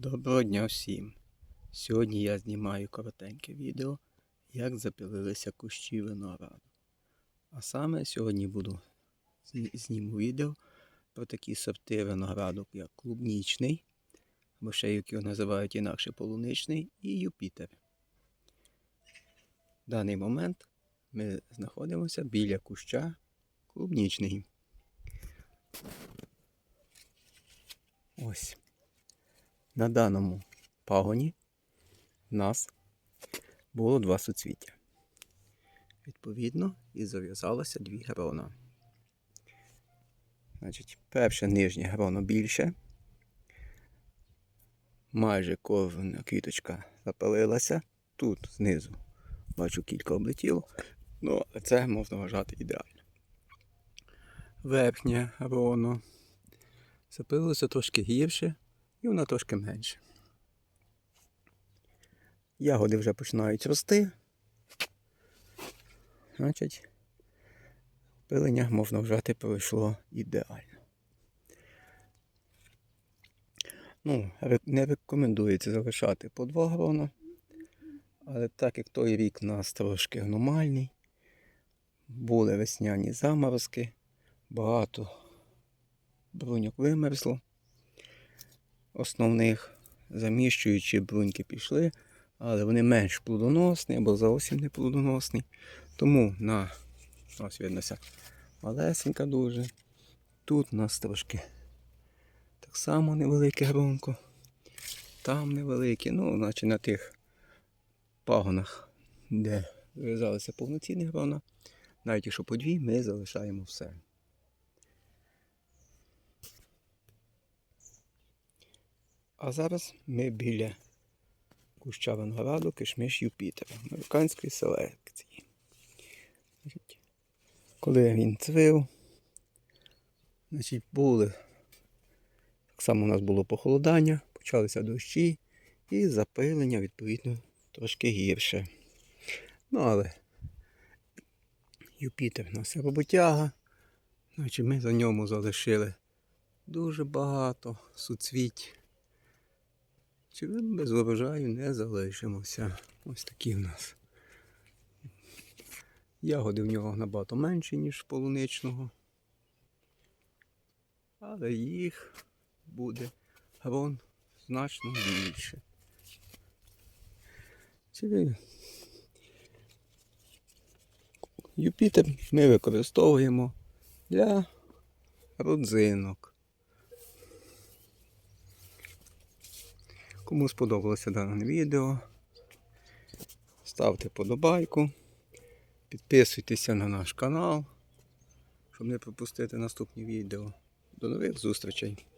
Доброго дня всім! Сьогодні я знімаю коротеньке відео, як запилилися кущі винограду. А саме сьогодні буду зніму відео про такі сорти винограду, як клубнічний, або ще як його називають інакше полуничний, і Юпітер. В даний момент ми знаходимося біля куща клубнічний. Ось. На даному пагоні в нас було два суцвіття. Відповідно, і зав'язалося дві грона. Значить, перше нижнє гроно більше. Майже кожна квіточка запалилася. Тут знизу бачу кілька облетіло. Ну, але це можна вважати ідеально. Верхнє гроно запилилося трошки гірше і вона трошки менше. Ягоди вже починають рости. Значить, пилення можна вважати пройшло ідеально. Ну, не рекомендується залишати по два грона, але так як той рік у нас трошки аномальний, були весняні заморозки, багато бруньок вимерзло основних заміщуючі бруньки пішли, але вони менш плодоносні або зовсім не плодоносні. Тому на ось виднося малесенька дуже. Тут у нас трошки так само невелике гронко. Там невелике, ну, наче на тих пагонах, де вирізалися повноцінні грона. Навіть якщо по дві, ми залишаємо все. А зараз ми біля куща винограду кишмиш Юпітера, американської селекції. Коли він цвив, значить, були, так само у нас було похолодання, почалися дощі і запилення, відповідно, трошки гірше. Ну, але Юпітер у нас роботяга, значить ми за ньому залишили дуже багато суцвіть. Чи ми без урожаю не залишимося. Ось такі в нас. Ягоди в нього набагато менші, ніж полуничного. Але їх буде грон значно більше. Чи Юпітер ми використовуємо для родзинок. Кому сподобалося дане відео, ставте подобайку, підписуйтеся на наш канал, щоб не пропустити наступні відео. До нових зустрічей!